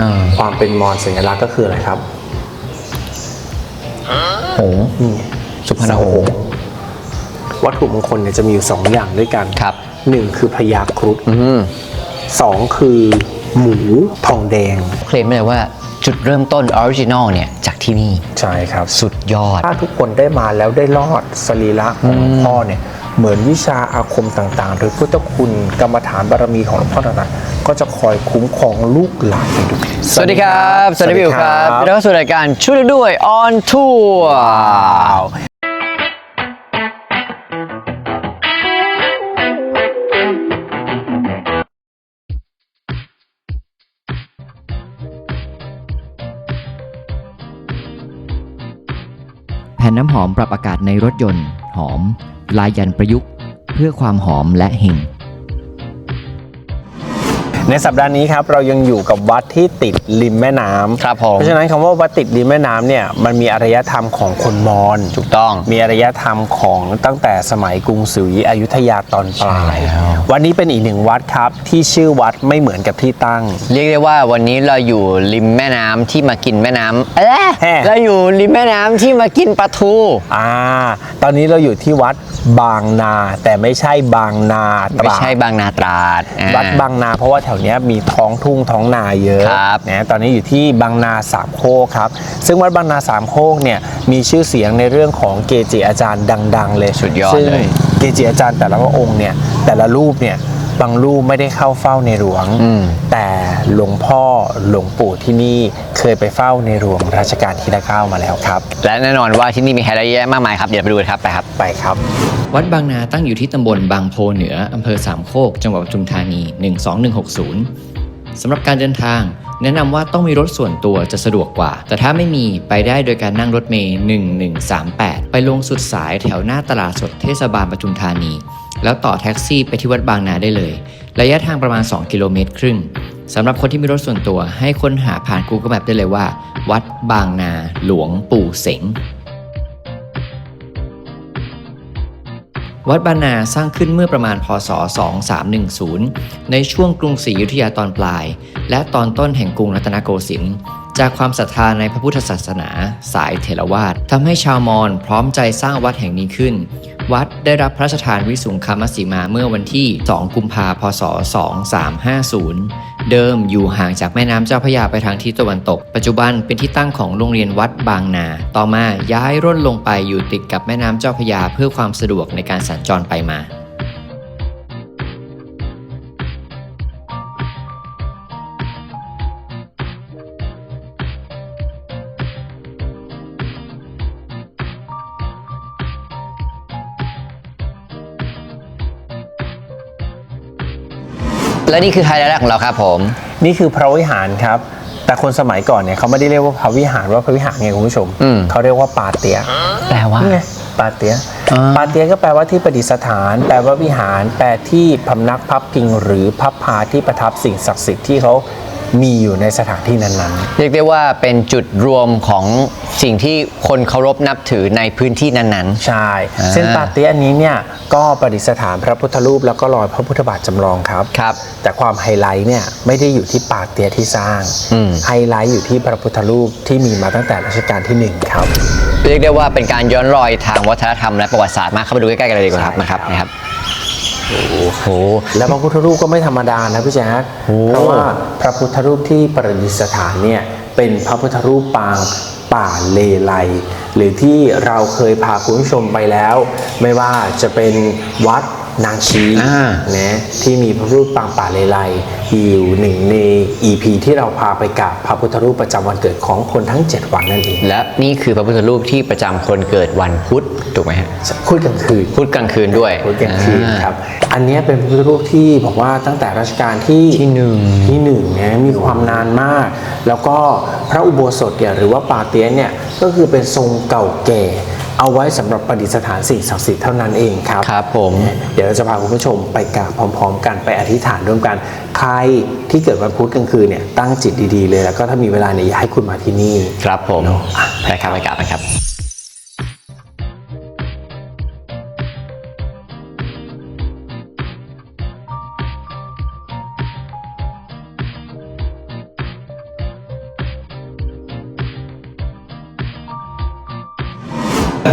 อ่าความเป็นมอญสัญลักษณ์ก็คืออะไรครับหงส์นี่สุพรรณหงส์วัตถุมงคลเนี่ยจะมีอยู่สองอย่างด้วยกันครับหนึ่งคือพญาครุฑอืมสองคือหมูทองแดง เคลมได้เลยว่าจุดเริ่มต้นออริจินอลเนี่ย จากที่นี่ ใช่ครับ สุดยอด ถ้าทุกคนได้มาแล้วได้รอดสรีระของหลวงพ่อเนี่ย เหมือนวิชาอาคมต่างๆ หรือพุทธคุณกรรมฐานบารมีของหลวงพ่อต่างๆ ก็จะคอยคุ้มครองลูกหลานไปด้วย สวัสดีครับ สวัสดีพี่อิ๋วครับแล้วก็สู่รายการช่วยด้วย on tour แผ่นน้ำหอมปรับอากาศในรถยนต์ หอม ลายยันประยุกต์ เพื่อความหอมและเฮง ในสัปดาห์นี้ครับเรายังอยู่กับวัดที่ติดริมแม่น้ำครับผมเพราะฉะนั้นคำว่าวัดติดริมแม่น้ำเนี่ยมันมีอารยธรรมของคนมอญถูกต้องมีอารยธรรมของตั้งแต่สมัยกรุงศรีอยุธยาตอนปลายใช่แล้ววันนี้เป็นอีกหนึ่งวัดครับที่ชื่อวัดไม่เหมือนกับที่ตั้ง เรียกได้ว่าวันนี้เราอยู่ริมแม่น้ำที่มากินแม่น้ำเอ๊ะแฮ่เราอยู่ริมแม่น้ำที่มากินปลาทูอ่าตอนนี้เราอยู่ที่วัดบางนา แต่ไม่ใช่บางนาตไม่ราดใช่บางนาตราดอ่าวัดบางนาเพราะว่าแถวเนี้ยมีท้องทุ่งท้องนาเยอะครับนะตอนนี้อยู่ที่บางนาสามโคกครับ ซึ่งวัดบางนาสามโคกเนี่ยมีชื่อเสียงในเรื่องของเกจิอาจารย์ดัง ๆ เลยสุดยอดซึ่งเลยเกจิอาจารย์แต่ละพระองค์เนี่ยแต่ละรูปเนี่ยบางรูปไม่ได้เข้าเฝ้าในหลวงอืมแต่หลวงพ่อหลวงปู่ที่นี่เคยไปเฝ้าในหลวงรัชกาลที่เก้ามาแล้วครับ และแน่นอนว่าที่นี่มีไฮไลท์เยอะแยะมากมายครับเดี๋ยวไปดูกันครับไปครับไปครับ วัดบางนาตั้งอยู่ที่ตำบลบางโพเหนืออำเภอสามโคก จังหวัดปทุมธานี 12160 สำหรับการเดินทาง แนะนำว่าต้องมีรถส่วนตัวจะสะดวกกว่า แต่ถ้าไม่มีไปได้โดยการนั่งรถเมย์1138 ไปลงสุดสายแถวหน้าตลาดสดเทศบาลปทุมธานี แล้วต่อแท็กซี่ไปที่วัดบางนาได้เลย ระยะทางประมาณ 2 กิโลเมตรครึ่งสำหรับคนที่มีรถส่วนตัวให้ค้นหาผ่าน Google Map ได้เลยว่า วัดบางนาหลวงปู่เสง วัดบานาสร้างขึ้นเมื่อประมาณพศ 2310 ในช่วงกรุงศรีอยุธยาตอนปลาย และตอนต้นแห่งกรุงรัตนโกสินทร์ จากความศรัทธาในพระพุทธศาสนา สายเถรวาททำให้ชาวมอญพร้อมใจสร้างวัดแห่งนี้ขึ้น วัดได้รับพระราชทานวิสุงคามสีมาเมื่อวันที่ 2 กุมภาพศ 2350 เดิมอยู่ห่างจากแม่น้ำเจ้าพระยาไปทางทิศตะวันตก ปัจจุบันเป็นที่ตั้งของโรงเรียนวัดบางนา ต่อมาย้ายร่นลงไปอยู่ติดกับแม่น้ำเจ้าพระยาเพื่อความสะดวกในการสัญจรไปมา และนี่คือไฮไลท์แรกของเราครับผม นี่คือพระวิหารครับ แต่คนสมัยก่อนเนี่ยเขาไม่ได้เรียกว่าพระวิหารว่าพระวิหารไงคุณผู้ชมอืม เขาเรียกว่าปาเตียแปลว่า นี่ไงปาเตียอ่า ปาเตียก็แปลว่าที่ประดิษฐาน แปลว่าวิหาร แปลที่พำนักพับพิงหรือพับพาที่ประทับสิ่งศักดิ์สิทธิ์ที่เขา มีอยู่ในสถานที่นั้นเรียกได้ว่าเป็นจุดรวมของสิ่งที่คนเคารพนับถือในพื้นที่นั้นๆใช่อ่าเส้นปาเตียอันนี้เนี่ยก็ประดิษฐานพระพุทธรูปแล้วก็รอยพระพุทธบาทจำลองครับ ครับ แต่ความไฮไลท์เนี่ยไม่ได้อยู่ที่ปาเตียที่สร้าง อืม ไฮไลท์อยู่ที่พระพุทธรูปที่มีมาตั้งแต่รัชกาลที่หนึ่งครับ ๆ เรียกได้ว่าเป็นการย้อนรอยทางวัฒนธรรมและประวัติศาสตร์มากเข้าไปดูใกล้ๆกันเลยดีกว่าครับใช่นะครับครับนะครับ โอ้โห แล้วพระพุทธรูปก็ไม่ธรรมดานะพี่แจ๊คโอ้เพราะว่าพระพุทธรูปที่ประดิษฐานเนี่ยเป็นพระพุทธรูปปางป่าเลไลหรือที่เราเคยพาคุณผู้ชมไปแล้ว ไม่ว่าจะเป็นวัด นางชีอ่า นะที่มีพระรูปปางป่าเลไลอยู่หนึ่งใน EP ที่เราพาไปกับพระพุทธรูปประจำวันเกิดของคนทั้ง 7 วันนั่นเองและนี่คือพระพุทธรูปที่ประจำคนเกิดวันพุธถูกไหมฮะพูดกลางคืน พุธกลางคืนด้วยพุธกลางคืนอ่า ครับ อันเนี้ยเป็นพระพุทธรูปที่บอกว่าตั้งแต่รัชกาลที่ที่หนึ่ง ที่หนึ่งเนี่ยมีความนานมาก แล้วก็พระอุโบสถเนี่ยหรือว่าปาเตียนเนี่ยก็คือเป็นทรงเก่าแก่ เอาไว้สำหรับประดิษฐานสิ่งศักดิ์สิทธิ์เท่านั้นเองครับครับผมเดี๋ยวเราจะพาคุณผู้ชมไปกราบพร้อม ๆ กันไปอธิษฐานร่วมกัน ใครที่เกิดวันพุธกลางคืนเนี่ยตั้งจิตดีๆเลย แล้วก็ถ้ามีเวลาเนี่ยอยากให้คุณมาที่นี่ครับผมเนอะอะไปครับไปกราบไปครับ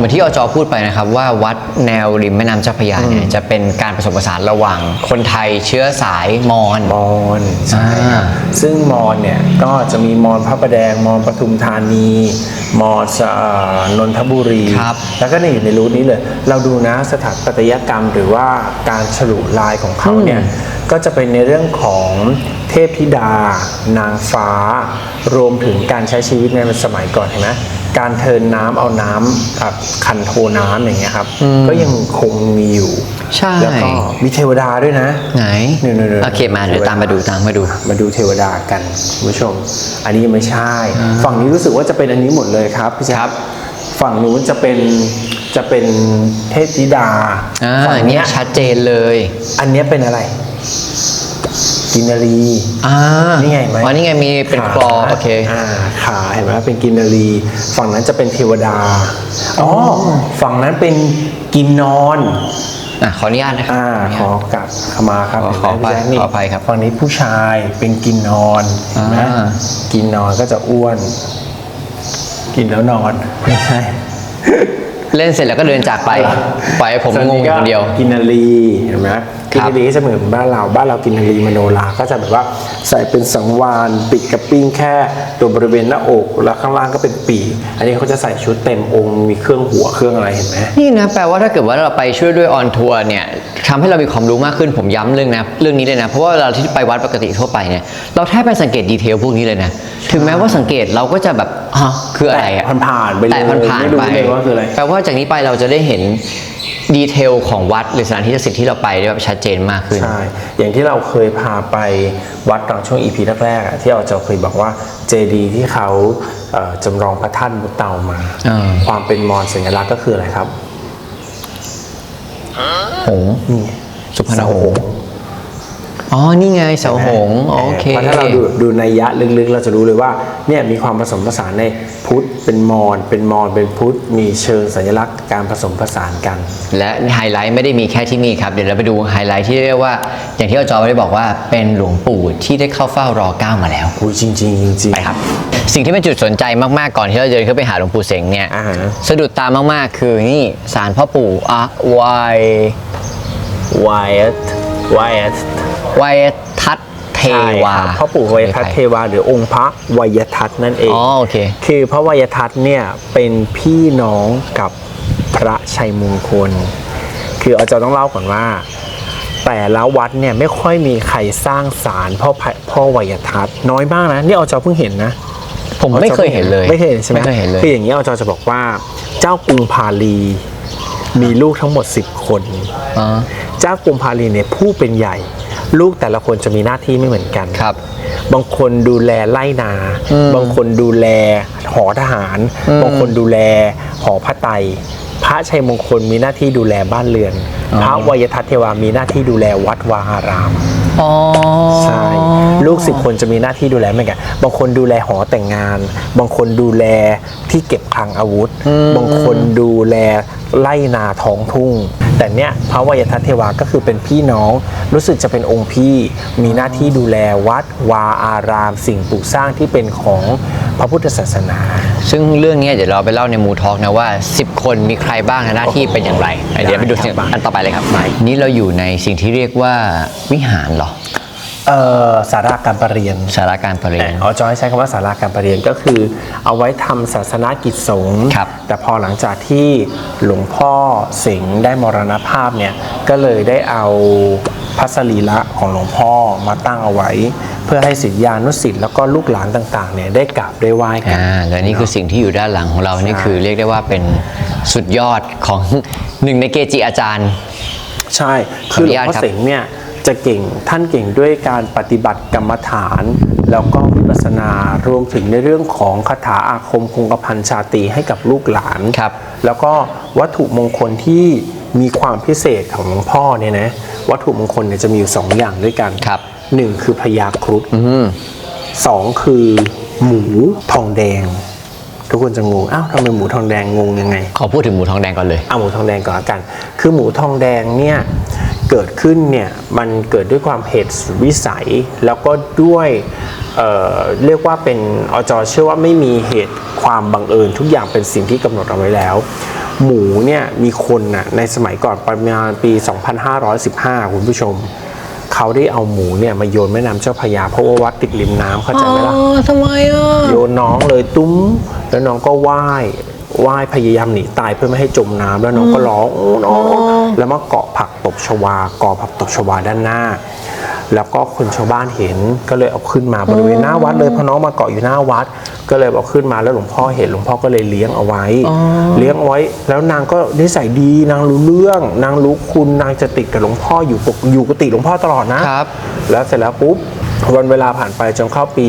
มือนที่อจพูดไปนะครับว่าวัดแนวริมแม่น้ำเจ้าพระยาเนี่ยจะเป็นการผสมผสานระหว่างคนไทยเชื้อสายมอญ มอญใช่ครับอ่าซึ่งมอญเนี่ยก็จะมีมอญพระประแดงมอญปทุมธานี มอญเอ่อนนทบุรี ครับ แล้วก็เนี่ยอยู่ในรูทนี้เลย เราดูนะสถาปัตยกรรมหรือว่าการฉลุลายของเขาเนี่ยก็จะเป็นในเรื่องของเทพธิดา นางฟ้า รวมถึงการใช้ชีวิตในสมัยก่อนเห็นไหม การเทินน้ำเอาน้ำอะคันโทน้ำอย่างเงี้ยครับก็ยังคงมีอยู่ใช่ แล้วก็มีเทวดาด้วยนะ ไหนนี่ๆๆ โอเคมาเดี๋ยวตามมาดูตามมาดู มาดูเทวดากันคุณผู้ชม อันนี้ยังไม่ใช่ ฝั่งนี้รู้สึกว่าจะเป็นอันนี้หมดเลยครับพี่แจ๊ครับฝั่งนู้นจะเป็นจะเป็นเทพธิดาอ่าฝั่งเนี่เนี้ยยชัดเจนเลย อันเนี้ยเป็นอะไร กินนารีอ่านี่ไงไหมอ๋อนี่ไงมีเป็นขาคลอโอเคอ่าขาเห็นไหมเป็นกินนารีฝั่งนั้นจะเป็นเทวดาอ๋อฝั่งนั้นเป็นกินนอนอะขออนุญาตนะครับอ่าขอกลับเข้ามาครับขอเห็นไหมขออภัยพี่แจ๊คนี่ขออภัยครับฝั่งนี้ผู้ชายเป็นกินนอนเห็นไหมอ่ากินนอนก็จะอ้วน กินแล้วนอนไม่ใช่เล่นเสร็จแล้วก็เดินจากไปปล่อยให้ผมงงอยู่คนเดียว กินนารีเห็นไหม กินนารีก็จะเหมือนบ้านเราบ้านเรากินนารีมโนราก็จะแบบว่าใส่เป็นสังวานปิดกระปิ้งแค่ตัวบริเวณหน้าอกแล้วข้างล่างก็เป็นปีกอันนี้เขาจะใส่ชุดเต็มองค์มีเครื่องหัวเครื่องอะไรเห็นไหมนี่นะแปลว่าถ้าเกิดว่าเราไปช่วยด้วยออนทัวร์เนี่ยทำให้เรามีความรู้มากขึ้นผมย้ำเรื่องนะเรื่องนี้เลยนะเพราะว่าเราที่ไปวัดปกติทั่วไปเนี่ยเราแทบไม่สังเกตดีเทลพวกนี้เลยนะถึงแม้ว่าสังเกตเราก็จะแบบฮะคืออะไรอะแต่ผ่านๆไปเลยแต่ผ่านไม่ๆรู้ไปเลยว่าคืออะไรแปลว่าจากนี้ไปเราจะได้เห็น ดีเทลของวัดหรือสถานที่ศักดิ์สิทธิ์ที่เราไปได้แบบชัดเจนมากขึ้น ใช่ อย่างที่เราเคยพาไปวัดตอนช่วงอีพีแรกๆอะที่เราจะเคยบอกว่าเจดีย์ที่เขาเอ่อจำลองพระท่านมุตเตามา อ่า ความเป็นมอญสัญลักษณ์ก็คืออะไรครับ หงส์นี่สุพรรณหงส์ อ๋อ นี่ไงเสาหงส์โอเคเพราะถ้าเราดูดูในยยะลึกๆ เราจะรู้เลยว่าเนี่ยมีความผสมผสานในพุทธเป็นมอญเป็นมอญเป็นพุทธมีเชิงสัญลักษณ์การผสมผสานกัน และไฮไลท์ไม่ได้มีแค่ที่นี่ครับ เดี๋ยวเราไปดูไฮไลท์ที่เรียกว่า อย่างที่อาจารย์ได้บอกว่าเป็นหลวงปู่ที่ได้เข้าเฝ้ารอเก้ามาแล้วอุ้ยจริงๆจริงๆไปครับ สิ่งที่เป็นจุดสนใจมากๆก่อนที่เราจะเดินขึ้นไปหาหลวงปู่เสงเนี่ยอ่าฮะสะดุดตามากๆ คือนี่ศาลพ่อปู่อะวายวายาย วายทัศเทวาพ่อปู่วายทัตเทวาหรือองค์พระวายทัตนั่นเองอ๋อโอเคคือพระวายทัตเนี่ยเป็นพี่น้องกับพระชัยมงคล คืออาจารย์ต้องเล่าก่อนว่า แต่ละวัดเนี่ยไม่ค่อยมีใครสร้างศาลพ่อพ่อวายทัตน้อยมากนะนี่อาจารย์เพิ่งเห็นนะผมไม่เคยเห็นเลยไม่เคยเห็นใช่ไหมไม่เคยเห็นเลยคืออย่างนี้อาจารย์จะบอกว่า เจ้ากรุงพาลีมีลูกทั้งหมด 10 คน เจ้ากรุงพาลีเนี่ยผู้เป็นใหญ่ ลูกแต่ละคนจะมีหน้าที่ไม่เหมือนกันครับ บางคนดูแลไล่นา บางคนดูแลหอทหาร บางคนดูแลหอพระไตรพระชัยมงคลมีหน้าที่ดูแลบ้านเรือน พระวยทัตเทวามีหน้าที่ดูแลวัดวาอารามอ๋อใช่ลูกสิบคนจะมีหน้าที่ดูแลเหมือนกัน บางคนดูแลหอแต่งงาน บางคนดูแลที่เก็บคลังอาวุธ บางคนดูแลไล่นาท้องทุ่ง แต่เนี้ยพระวยทัตเทวาก็คือเป็นพี่น้อง รู้สึกจะเป็นองค์พี่มีหน้าที่ดูแลวัดวาอาราม สิ่งปลูกสร้างที่เป็นของพระพุทธศาสนา ซึ่งเรื่องเนี้ยเดี๋ยวเราไปเล่าในมูทอกนะว่า 10 คนมีใครบ้างนะหน้าที่เป็นอย่างไร เดี๋ยวไปดูสิ่งอันต่อไปเลยครับ นี่เราอยู่ในสิ่งที่เรียกว่าวิหารเหรอ เอ่อสาราการประเรียนสาราการประเรียน อ๋อจอยใช้คำว่าสาราการประเรียนก็คือ เอาไว้ทำศาสนากิจสงฆ์ครับ แต่พอหลังจากที่หลวงพ่อสิงห์ได้มรณภาพเนี่ยก็เลยได้เอาพระสรีระของหลวงพ่อมาตั้งเอาไว้ เพื่อให้ศิษยานุศิษย์แล้วก็ลูกหลานต่างๆเนี่ยได้กราบได้ไหว้กัน อ่าและนี่คือสิ่งที่อยู่ด้านหลังของเรานี่คือเรียกได้ว่าเป็นสุดยอดของ หนึ่งในเกจิอาจารย์ ใช่ขอคืออนุหลวญางตพ่อครับเสงเนี่ย จะเก่งท่านเก่งด้วยการปฏิบัติกรรมฐาน แล้วก็วิปัสสนารวมถึงในเรื่องของคาถาอาคมคงกระพันชาตรีให้กับลูกหลานครับ แล้วก็วัตถุมงคลที่มีความพิเศษของหลวงพ่อเนี่ยนะวัตถุมงคลเนี่ยจะมีอยู่สองอย่างด้วยกันครับหนึ่งคือพญาครุฑอืมสองคือหมูทองแดง ทุกคนจะงงอ้าวทำไมหมูทองแดงงงยังไง ขอพูดถึงหมูทองแดงก่อนเลย เอาหมูทองแดงก่อนละกัน คือหมูทองแดงเนี่ยเกิดขึ้นเนี่ยมันเกิดด้วยความเหตุวิสัย แล้วก็ด้วยเอ่อเรียกว่าเป็นอจเชื่อว่าไม่มีเหตุความบังเอิญทุกอย่างเป็นสิ่งที่กำหนดเอาไว้แล้วหหมูเนี่ยมีคนน่ะในสมัยก่อนประมาณปี 2515 คุณผู้ชมเขาได้เอาหมูเนี่ยมาโยนแม่น้ำเจ้าพระยาเพราะว่าวัดติดริมน้ำเข้าใจไหมล่ะทำไมอะโยนน้องเลยตุ้ม แล้วน้องก็ว่ายว่ายพยายามหนีตายเพื่อไม่ให้จมน้ำแล้วน้องก็ร้องโอ้น้องแล้วมาเกาะผักตบชวาเกาะผักตบชวาด้านหน้า แล้วก็คนชาวบ้านเห็นก็เลยเอาขึ้นมาบริเวณหน้าวัดเลยเพราะน้องมาเกาะอยู่หน้าวัด ก็เลยเอาขึ้นมาแล้วหลวงพ่อเห็นหลวงพ่อก็เลยเลี้ยงเอาไว้ เลี้ยงเอาไว้ แล้วนางก็นิสัยดีนางรู้เรื่อง นางรู้คุณนางจะติดกับหลวงพ่ออยู่ปกอยู่กับติหลวงพ่อตลอดนะครับ แล้วเสร็จแล้วปุ๊บวันเวลาผ่านไปจนเข้าปี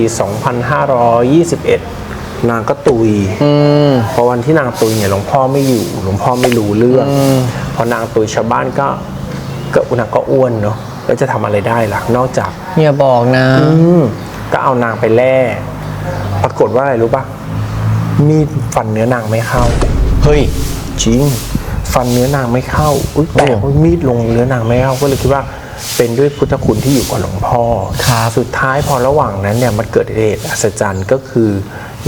2521 นางก็ตุยอืมพอวันที่นางตุยเนี่ยหลวงพ่อไม่อยู่ หลวงพ่อไม่รู้เรื่องพอนางตุยชาวบ้านก็ก็นางก็อ้วนเนาะแล้วจะทำอะไรได้ล่ะ นอกจากอย่าบอกนะ อืมก็เอานางไปแล่ปรากฏว่าอะไรรู้ปะมีดฟันเนื้อนางไม่เข้า เฮ้ยจริง ฟันเนื้อนางไม่เข้าอุ้ยแปลกว่ามีดลงเนื้อนางไม่เข้าก็เลยคิดว่า เป็นด้วยพุทธคุณที่อยู่กับหลวงพ่อครับสุดท้ายพอระหว่างนั้นเนี่ยมันเกิดเหตุอัศจรรย์ก็คือ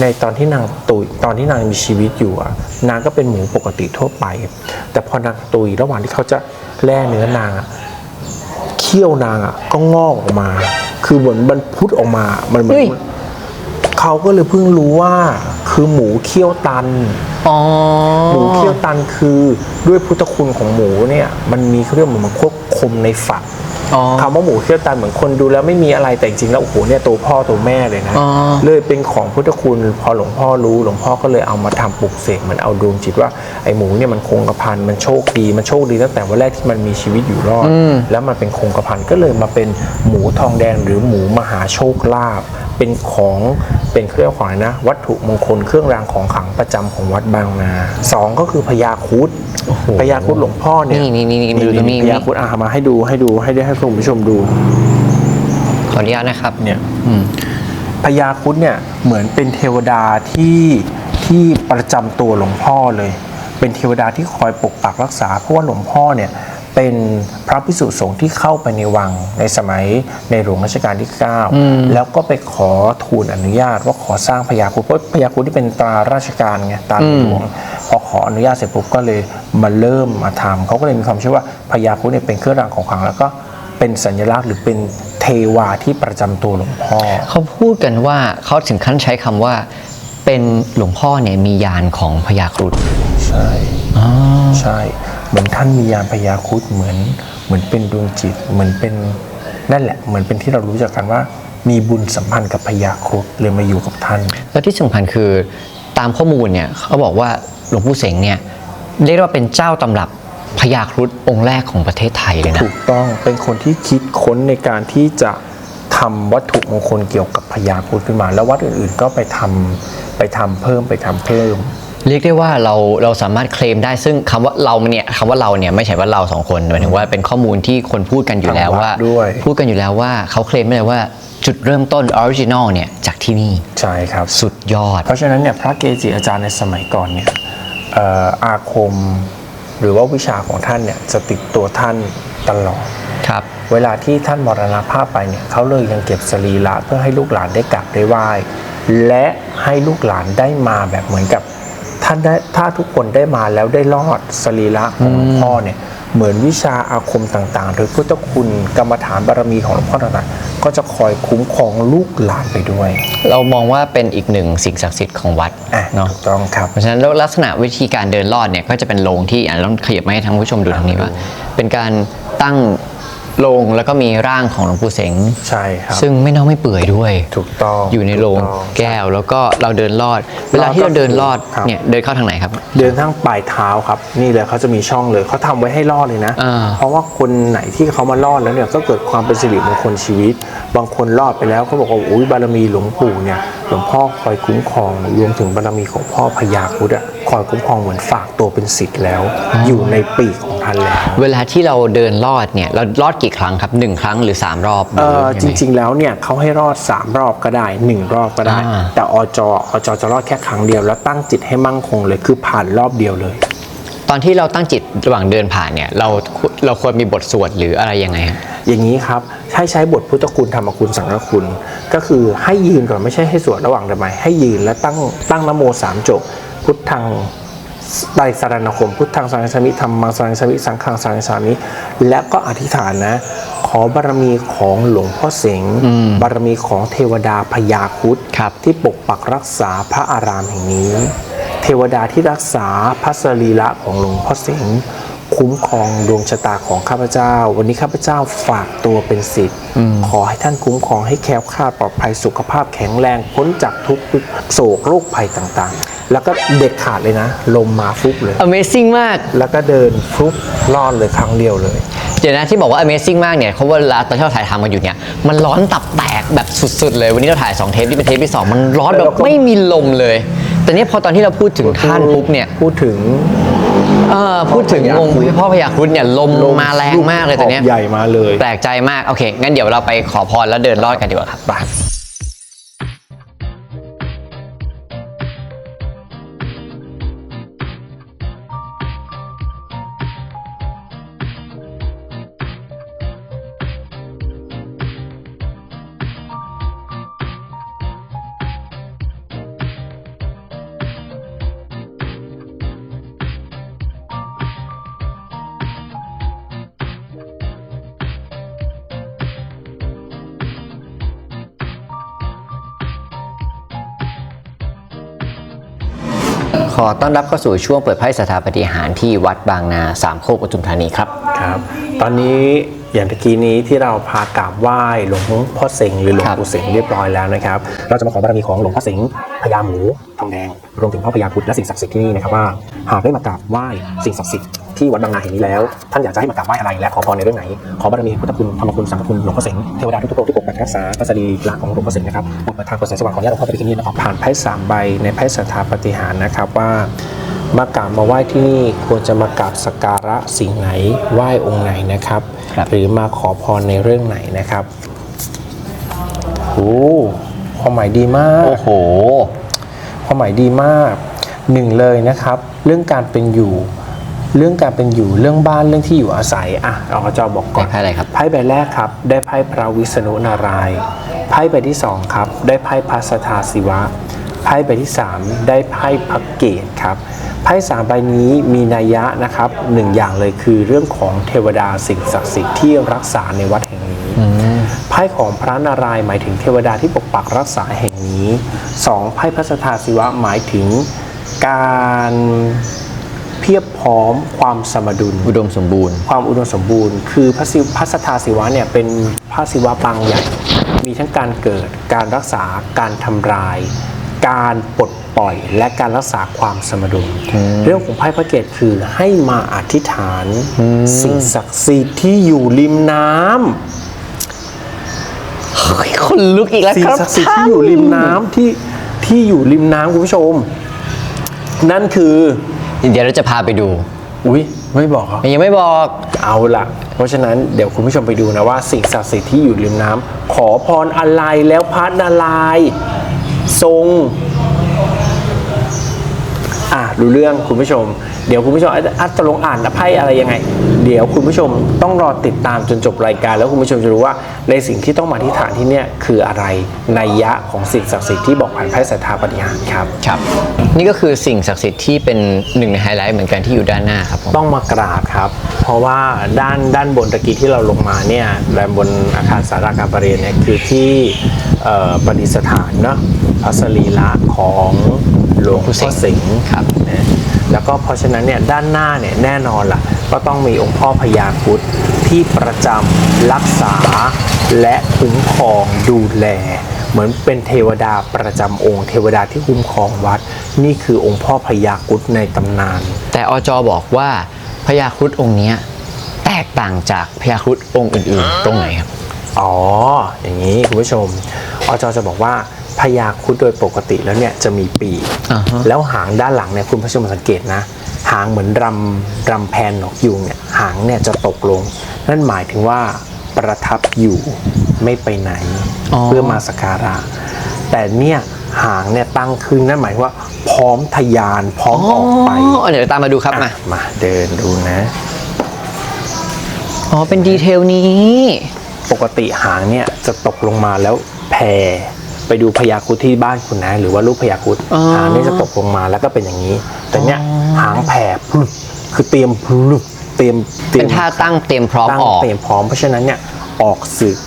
ในตอนที่นางตุยตอนที่นางมีชีวิตอยู่อะนางก็เป็นหมูปกติทั่วไป แต่พอนางตุยระหว่างที่เขาจะแล่เนื้อนางอะเขี้ยวนางอะก็งอกออกมา คือเหมือนมันพุดออกมามันเหมือนเฮ้ยเขาก็เลยเพิ่งรู้ว่า คือหมูเขี้ยวตัน อ๋อ หมูเคี่ยวตันคือด้วยพุทธคุณของหมูเนี่ยมันมีเขาเรียกเหมือนมันควบคุมในฝักอ๋อคำว่าหมูเคี่ยวตันเหมือนคนดูแล้วไม่มีอะไรแต่จริงๆแล้วโอ้โหเนี่ยตัวพ่อตัวแม่เลยนะอ๋อเลยเป็นของพุทธคุณพอหลวงพ่อรู้หลวงพ่อก็เลยเอามาทำปลุกเสกเหมือนเอาดวงจิตว่าไอ้หมูเนี่ยมันคงกระพันมันโชคดีมันโชคดีตั้งแต่วันแรกที่มันมีชีวิตอยู่รอดแล้วมันเป็นคงกระพันก็เลยมาเป็นหมูทองแดงหรือหมูมหาโชคลาภ เป็นของเป็นเครื่องของอะไรนะ วัตถุมงคลเครื่องรางของขลังประจำของวัดบางนาสองก็คือพญาครุดพญาครุดหลวงพ่อเนี่ยนี่นี่นี่ดูตรงนี้พญาครุดอะมาให้ดูให้ดูให้ได้ให้คุณผู้ชมดูขออนุญาตนะครับเนี่ยอืมพญาครุดเนี่ยเหมือนเป็นเทวดาที่ที่ประจำตัวหลวงพ่อเลย เป็นเทวดาที่คอยปกปักรักษาเพราะว่าหลวงพ่อเนี่ย เป็นพระพิสุสงฆ์ที่เข้าไปในวังในสมัยในหลวงรัชกาลที่ 9 แล้วก็ไปขอทูลอนุญาตว่าขอสร้างพญาครุดเพราะพญาครุดที่เป็นตราราชการไงตราในหลวงพอขออนุญาตเสร็จปุ๊บก็เลยมาเริ่มมาทำเขาก็เลยมีความเชื่อว่าพญาครุดเนี่ยเป็นเครื่องรางของขลังแล้วก็เป็นสัญลักษณ์หรือเป็นเทวาที่ประจำตัวหลวงพ่อเขาพูดกันว่าเขาถึงขั้นใช้คำว่า เป็นหลวงพ่อเนี่ยมียานของพญาครุฑใช่ใช่ เหมือนท่านมียานพญาครุดเหมือนเหมือนเป็นดวงจิต เหมือนเป็นนั่นแหละเหมือนเป็นที่เรารู้จักกันว่า มีบุญสัมพันธ์กับพญาครุดเลยมาอยู่กับท่าน แล้วที่สำคัญคือตามข้อมูลเนี่ยเขาบอกว่าหลวงปู่เสงเนี่ยเรียกได้ว่าเป็นเจ้าตำรับพญาครุฑองค์แรกของประเทศไทยเลยนะ ถูกต้องเป็นคนที่คิดค้นในการที่จะทำวัตถุมงคลเกี่ยวกับพญาครุดขึ้นมา แล้ววัดอื่นๆก็ไปทำไปทำเพิ่มไปทำเพิ่ม เรียกได้ว่าเราเราสามารถเคลมได้ซึ่งคำว่าเราเนี่ยคำว่าเราเนี่ยไม่ใช่ว่าเราสองคนหมายถึงว่าเป็นข้อมูลที่คนพูดกันอยู่แล้วทางวัดว่าด้วยพูดกันอยู่แล้วว่าเขาเคลมได้เลยว่าจุดเริ่มต้นออริจินอลเนี่ยจากที่นี่ ใช่ครับ สุดยอด เพราะฉะนั้นเนี่ยพระเกจิอาจารย์ในสมัยก่อนเนี่ยเอ่ออาคมหรือว่าวิชาของท่านเนี่ยจะติดตัวท่านตลอดครับเวลาที่ท่านมรณภาพไปเนี่ยเขาเลยยังเก็บสรีระเพื่อให้ลูกหลานได้กราบได้ไหว้และให้ลูกหลานได้มาแบบเหมือนกับ ท่านได้ถ้าทุกคนได้มาแล้วได้รอดสรีระของหลวงพ่อเนี่ยเหมือนวิชาอาคมต่างๆ หรือพุทธคุณกรรมฐานบารมีของหลวงพ่อต่างๆ ก็จะคอยคุ้มครองลูกหลานไปด้วย เรามองว่าเป็นอีกหนึ่งสิ่งศักดิ์สิทธิ์ของวัดอะเนาะถูกต้องครับ เพราะฉะนั้นแล้วลักษณะวิธีการเดินลอดเนี่ยก็จะเป็นโรงที่อะต้องขยับมาให้ทั้งผู้ชมดูทางนี้ว่า เป็นการตั้ง โรงแล้วก็มีร่างของหลวงปู่เสงใช่ครับ ซึ่งไม่เน่าไม่เปื่อยด้วย ถูกต้องอยู่ในโรงถูกต้อง แก้วแล้วก็เราเดินลอด เวลาที่เราเดินลอดครับ เนี่ยเดินเข้าทางไหนครับ เดินทางปลายเท้าครับ นี่เลยเขาจะมีช่องเลยเขาทำไว้ให้รอดเลยนะ อ่า เพราะว่าคนไหนที่เขามารอดแล้วเนี่ยก็เกิดความเป็นสิริมงคลชีวิต บางคนรอดไปแล้วเขาบอกว่าอุ้ยบารมีหลวงปู่เนี่ยหลวงพ่อคอยคุ้มครองรวมถึงบารมีของพ่อพญาครุดอะคอยคุ้มครองเหมือนฝากตัวเป็นศิษย์แล้ว อยู่ในปีกของท่านแล้ว เวลาที่เราเดินลอดเนี่ยเราลอดกี่ครั้งครับหนึ่งครั้งหรือสามรอบเออหอจยังไง ริง ๆ แล้วเนี่ยเขาให้รอด 3 รอบก็ได้ 1 รอบก็ได้ อ่า แต่อจอจจะรอดแค่ครั้งเดียวแล้วตั้งจิตให้มั่งคงเลยคือผ่านรอบเดียวเลย ตอนที่เราตั้งจิตระหว่างเดินผ่านเนี่ยเราเราควรมีบทสวดหรืออะไรยังไงครับอย่างนี้ครับให้ใช้บทพุทธคุณธรรมคุณสังฆคุณ ก็คือให้ยืนก่อนไม่ใช่ให้สวดระหว่างเดินไปให้ยืนแล้วตั้งตั้งนโมสามจบพุทธัง ไตรสารณคมพุทธังสารนังสามิธรรมังสารนังสามิสังฆังสารนังสามิและก็อธิษฐานนะ ขอบารมีของหลวงพ่อเสงบารมีของเทวดาพญาครุดครับที่ปกปักรักษาพระอารามแห่งนี้ เทวดาที่รักษาพระสรีระของหลวงพ่อเสง คุ้มครองดวงชะตาของข้าพเจ้า วันนี้ข้าพเจ้าฝากตัวเป็นศิษย์ขอให้ท่านคุ้มครองให้แคล้วคลาดปลอดภัยสุขภาพแข็งแรงพ้นจากทุกข์โศกโรคภัยต่างๆ แล้วก็เด็ดขาดเลยนะ ลมมาฟุบเลย Amazing มาก แล้วก็เดินฟลุบรอดเลยครั้งเดียวเลย เดี๋ยวนะที่บอกว่า Amazing มากเนี่ยเพราะว่าเวลาตอนที่เราถ่ายทำกันอยู่เนี่ยมันร้อนตับแตกแบบสุดๆเลย วันนี้เราถ่าย2เทปที่เป็นเทปที่2มันร้อนแบแล้วบก็ไม่มีลมเลย แต่เนี่ยพอตอนที่เราพูดถึงท่านปุ๊บเนี่ย พูดถึง เออพูดถึงองค์พ่อพญาครุฑเนี่ยลมมาแรงมากเลยแต่เนี้ยใหญ่มาเลย แปลกใจมาก โอเค งั้นเดี๋ยวเราไปขอพรแล้วเดินรอดกันดีกว่าครับ ขอต้อนรับเข้าสู่ช่วงเปิดไพ่สถาปฏิหารที่วัดบางนาสามโคกปทุมธานีครับครับ ตอนนี้อย่างตะกี้นี้ที่เราพากราบไหว้หลวงพ่อเสงหรือหลวงปู่เสงเรียบร้อยแล้วนะครับ เราจะมาขอบารมีของหลวงพ่อเสง พญาหมูทองแดงรวมถึงพ่อพญาพุทธและสิ่งศักดิ์สิทธิ์ที่นี่นะครับว่าหากได้มากราบไหว้สิ่งศักดิ์สิทธิ์ที่วัดบางนาแห่งนี้แล้วท่านอยากจะให้มากราบไหว้อะไรและขอพรในเรื่องไหน ขอบารมีพุทธคุณธรรมคุณสังฆคุณหลวงพ่อเสงเทวดาทุกๆองค์ที่ปกปักรักษาพระสรีระของหลวงพ่อเสงนะครับบทประทานกฎแสสว่างของญาติหลวงพ่อไปที่นี่นะครับผ่านไพ่สามใบในไพ่สถาปฏิหารนะครับว่ามากราบมาไหว้ที่นี่ควรจะมากราบสักการะสิ่งไหนไหว้องค์ไหนนะครับ หรือมาขอพรในเรื่องไหนนะครับโอ้ ความหมายดีมาก โอ้โห ความหมายดีมากหนึ่งเลยนะครับ เรื่องการเป็นอยู่ เรื่องการเป็นอยู่เรื่องบ้านเรื่องที่อยู่อาศัยอะเราจะบอกก่อนได้ไพ่อะไรครับไพ่ใบแรกครับ ได้ไพ่พระวิษณุนารายณ์ไพ่ใบที่สองครับ ได้ไพ่พระสทาศิวะไพ่ใบที่สามได้ไพ่พักเกตครับไพ่สามใบนี้มีนัยยะนะครับหนึ่งอย่างเลยคือเรื่องของเทวดาสิ่งศักดิ์สิทธิ์ที่รักษาในวัดแห่งนี้ ไพ่ของพระนารายณ์หมายถึงเทวดาที่ปกปักรักษาแห่งนี้สองไพ่พระสทาศิวะหมายถึงการเพียบพร้อมความสมดุล อุดมสมบูรณ์ ความอุดมสมบูรณ์ คือพระศิพระสทธาศิวะเนี่ยเป็นพระศิวะปางใหญ่มีทั้งการเกิดการรักษาการทำลาย การปลดปล่อย และการรักษาความสมดุล เรื่องของไพ่พระเกตคือให้มาอธิษฐาน สิ่งศักดิ์สิทธิ์ที่อยู่ริมน้ำ คนลุกอีกแล้วสิ่คงรับศักดิ์สิทธิ์ที่อยู่ริมน้ำที่ที่อยู่ริมน้ำคุณผู้ชม นั่นคือ เดี๋ยวเราจะพาไปดูอุ้ยไม่บอกเหรอ ยังไม่บอก เอาละเพราะฉะนั้นเดี๋ยวคุณผู้ชมไปดูนะว่าสิ่งศักดิ์สิทธิ์ที่อยู่ริมน้ำขอพรอะไรแล้วพระนารายณ์ทรง อะดูเรื่องคุณผู้ชม เดี๋ยวคุณผู้ชมอาจอาจจะลงอ่านนะไพ่อะไรยังไง เดี๋ยวคุณผู้ชมต้องรอติดตามจนจบรายการ แล้วคุณผู้ชมจะรู้ว่าในสิ่งที่ต้องมาที่ฐานที่เนี่ยคืออะไรในยยะของสิ่งศักดิ์สิทธิ์ที่บอกผ่านไพ่สถาปฏิหารครับ ครับ นี่ก็คือสิ่งศักดิ์สิทธิ์ที่เป็นหนึ่งในไฮไลท์เหมือนกันที่อยู่ด้านหน้าครับผมต้องมากราบครับ เพราะว่าด้านด้านบนตะกี้ที่เราลงมาเนี่ยด้านบนอาคารสาราการประเรียนเนี่ยคือที่เอ่อประดิษฐานเนาะพระสรีระของหลวงพ่อสิงห์ครับนะแล้ว ก็เพราะฉะนั้นเนี่ยด้านหน้าเนี่ยแน่นอนล่ะ ก็ต้องมีองค์พ่อพญาครุฑที่ประจำรักษาและคุ้มครองดูแล เหมือนเป็นเทวดาประจำองค์ เทวดาที่คุ้มครองวัด นี่คือองค์พ่อพญาครุฑในตำนาน แต่อจบอกว่าพญาครุฑองค์เนี้ยแตกต่างจากพญาครุฑองค์อื่นๆ ตรงไหนครับ อ๋อ อย่างนี้คุณผู้ชม อจจะบอกว่า พญาครุฑโดยปกติแล้วเนี่ยจะมีปีกอ่าฮะแล้วหางด้านหลังเนี่ยคุณผู้ชมสังเกตนะ หางเหมือนรำรำแพนนกยูงเนี่ยหางเนี่ยจะตกลง นั่นหมายถึงว่าประทับอยู่ไม่ไปไหนอ๋อเพื่อมาสักการะ แต่เนี่ยหางเนี่ยตั้งขึ้นนั่นหมายถึงว่า พร้อมทะยานพร้อมออกไปอ๋อเดี๋ยวตามมาดูครับมาอะมาเดินดูนะอ๋อเป็นดีเทลนี้ ปกติหางเนี่ยจะตกลงมาแล้วแผ่ ไปดูพญาครุดที่บ้านคุณนะหรือว่าลูกพญาครุดอ๋อหางนี่จะตกลงมาแล้วก็เป็นอย่างนี้ แต่เนี้ยหางแผ่พลุบคือเตรียมพลุบเตรียมตรียเป็นท่าตั้งเตรียมพร้อมตั้งออก เตรียมพร้อมเพราะฉะนั้นเนี่ยออกศึก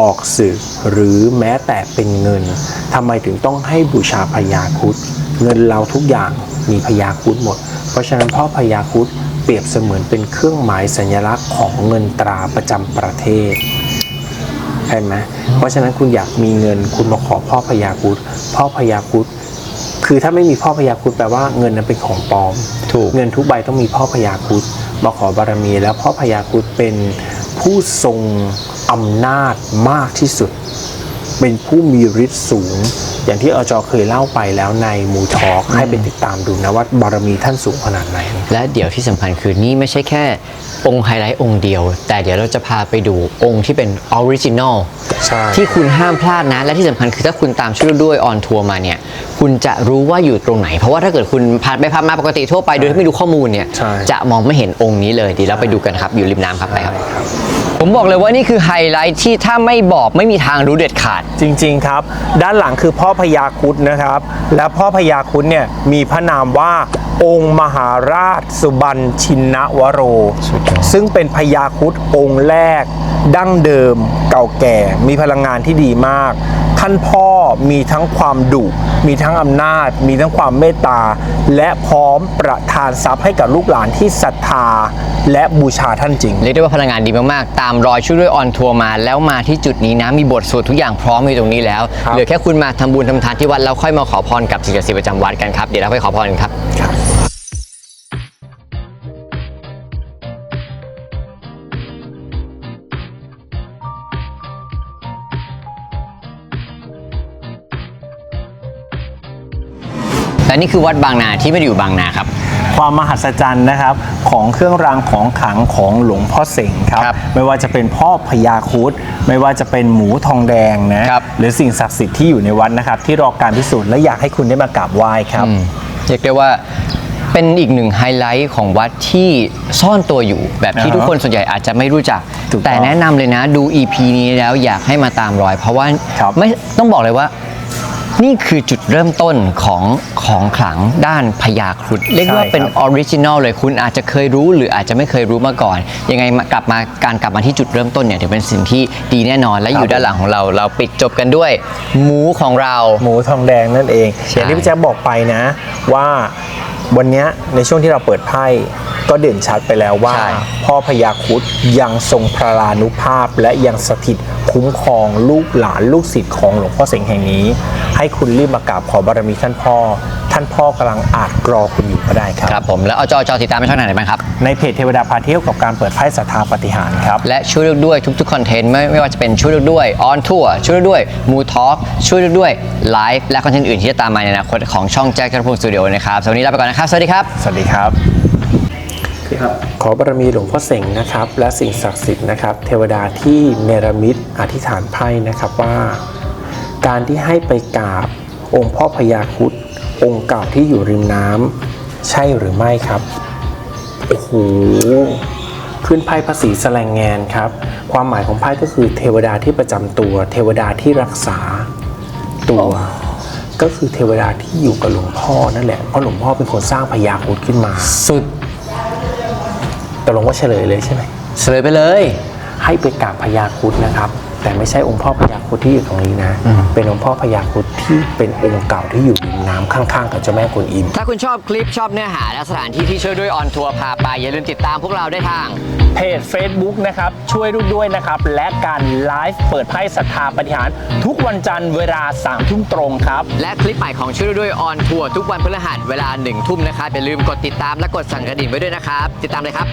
ออกศึกหรือแม้แต่เป็นเงินทำไมถึงต้องให้บูชาพญาครุดเงินเราทุกอย่างมีพญาครุดหมด เพราะฉะนั้นพ่อพญาครุดเปรียบเสมือนเป็นเครื่องหมายสัญลักษณ์ของเงินตราประจำประเทศ ใช่ไหมเพราะฉะนั้นคุณอยากมีเงินคุณมาขอพ่อพญาครุดพ่อพญาครุดคือถ้าไม่มีพ่อพญาครุดแปลว่าเงินนั้นเป็นของปลอม ถูกเงินทุกใบต้องมีพ่อพญาครุดมาขอบารมี แล้วพ่อพญาครุดเป็นผู้ทรงอำนาจมากที่สุด เป็นผู้มีฤทธิ์สูง อย่างที่อจอเคยเล่าไปแล้วในมูทอกให้ไปติดตามดูนะว่าบารมีท่านสูงขนาดไหน และเดี๋ยวที่สำคัญคือนี่ไม่ใช่แค่องค์ไฮไลท์องค์เดียว แต่เดี๋ยวเราจะพาไปดูองค์ที่เป็นออริจินอลใช่ที่คุณห้ามพลาดนะ และที่สำคัญคือถ้าคุณตามช่วยด้วยออนทัวร์มาเนี่ยคุณจะรู้ว่าอยู่ตรงไหน เพราะว่าถ้าเกิดคุณผ่านไปผ่านมาปกติทั่วไปโดยที่ไม่รู้ข้อมูลเนี่ยใช่จะมองไม่เห็นองค์นี้เลยเดียวเราไปดูกันครับอยู่ริมน้ำครับไปครับ ผมบอกเลยว่านี่คือไฮไลท์ที่ถ้าไม่บอกไม่มีทางรู้เด็ดขาด จริงๆครับ ด้านหลังคือพ่อพญาครุดนะครับ และพ่อพญาครุดเนี่ยมีพระนามว่า องค์มหาราชสุบรรณชินวโร ซึ่งเป็นพญาครุดองค์แรก ดั้งเดิมเก่าแก่ มีพลังงานที่ดีมาก ท่านพ่อมีทั้งความดุมีทั้งอำนาจ มีทั้งความเมตตา และพร้อมประทานทรัพย์ให้กับลูกหลานที่ศรัทธา และบูชาท่านจริง เรียกได้ว่าพลังงานดีมากๆ ตามรอยช่วยด้วยออนทัวร์มา แล้วมาที่จุดนี้นะมีบทสวดทุกอย่างพร้อมอยู่ตรงนี้แล้วครับเหลือแค่คุณมาทำบุญทำทานที่วัดแล้วค่อยมาขอพรกับสิ่งศักดิ์สิทธิ์ประจำวัดกันครับเดี๋ยวเราไปขอพรกันครับ และนี่คือวัดบางนาที่ไม่ได้อยู่บางนาครับ ความมหัศจรรย์นะครับของเครื่องรางของขลังของหลวงพ่อเสงครับ ครับไม่ว่าจะเป็นพ่อพญาครุดไม่ว่าจะเป็นหมูทองแดงนะครับ หรือสิ่งศักดิ์สิทธิ์ที่อยู่ในวัดนะครับ ที่รอการพิสูจน์และอยากให้คุณได้มากราบไหว้ครับ อืมเรียกได้ว่าเป็นอีกหนึ่งไฮไลท์ของวัดที่ซ่อนตัวอยู่ แบบที่อ่าฮะทุกคนส่วนใหญ่อาจจะไม่รู้จัก ถูกต้องแต่แนะนำเลยนะดู EP นี้แล้วอยากให้มาตามรอย เพราะว่าครับ ไม่ต้องบอกเลยว่า นี่คือจุดเริ่มต้นของของขลังด้านพญาครุฑเรียกว่าเป็นออริจินอลเลยคุณอาจจะเคยรู้หรืออาจจะไม่เคยรู้มาก่อน ยังไงมากลับมาการกลับมาที่จุดเริ่มต้นเนี่ยถือเป็นสิ่งที่ดีแน่นอน และอยู่ด้านหลังของเราเราปิดจบกันด้วย หมูของเรา หมูทองแดงนั่นเองใช่อย่างที่พี่แจ๊คบอกไปนะว่าวันเนี้ยในช่วงที่เราเปิดไพ่ ก็เด่นชัดไปแล้วว่า ใช่ พ่อพญาครุดยังทรงพระลานุภาพ และยังสถิตคุ้มครองลูกหลานลูกศิษย์ของหลวงพ่อเสงแห่งนี้ ให้คุณรีบมากราบขอบารมีท่านพ่อ ท่านพ่อกำลังอาจรอคุณอยู่ก็ได้ครับ ครับผมแล้วเอาจอจอติดตามในช่องทางไหนบ้างครับ ในเพจเทวดาพาเที่ยวกับการเปิดไพ่ศรัทธาปฏิหารย์ครับ และช่วยเลือกด้วยทุกๆคอนเทนต์ไม่ไม่ว่าจะเป็นช่วยเลือกด้วยออนทัวร์ช่วยเลือกด้วยมูทอล์กช่วยเลือกด้วยไลฟ์และคอนเทนต์อื่นที่จะตามมาในอนาคตของช่องแจ็คกระพงสตูดิโอนะครับสำหรับวันนี้ลาไปก่อนนะครับ สวัสดีครับ สวัสดีครับ ขอบารมีหลวงพ่อเสงนะครับ และสิ่งศักดิ์สิทธิ์นะครับ เทวดาที่เนรมิตอธิษฐานไพ่นะครับว่า การที่ให้ไปกราบองค์พ่อพญาครุดองค์เก่าที่อยู่ริมน้ำใช่หรือไม่ครับโอ้โหขึ้นไพ่ภาษีแสลงแงนครับ ความหมายของไพ่ก็คือเทวดาที่ประจำตัว เทวดาที่รักษาตัวก็คือเทวดาที่อยู่กับหลวงพ่อนั่นแหละ เพราะหลวงพ่อเป็นคนสร้างพญาครุดขึ้นมา สุด ตกลงว่าเฉลยเลยใช่ไหมเฉลยไปเลย ให้ไปกราบพญาครุดนะครับ แต่ไม่ใช่องค์พ่อพญาครุดที่อยู่ตรงนี้นะ เป็นองค์พ่อพญาครุดที่เป็นองค์เก่าที่อยู่ริมน้ำข้างๆ กับเจ้าแม่กวนอิม ถ้าคุณชอบคลิปชอบเนื้อหาและสถานที่ที่ช่วยด้วยออนทัวร์พาไป อย่าลืมติดตามพวกเราได้ทาง เพจ Facebook นะครับ ช่วยลูกด้วยนะครับ และการไลฟ์เปิดไพ่ศรัทธาปฏิหารทุกวันจันทร์เวลา3ามทุ่มตรงครับ และคลิปใหม่ของช่วยด้วยออนทัวร์ทุกวันพฤหัสเวลาหนึ่งทุ่มนะครับอย่าลืมกดติดตามและกดสั่นกระดิ่งไว้ด้วยนะครับ ติดตามเลยครับ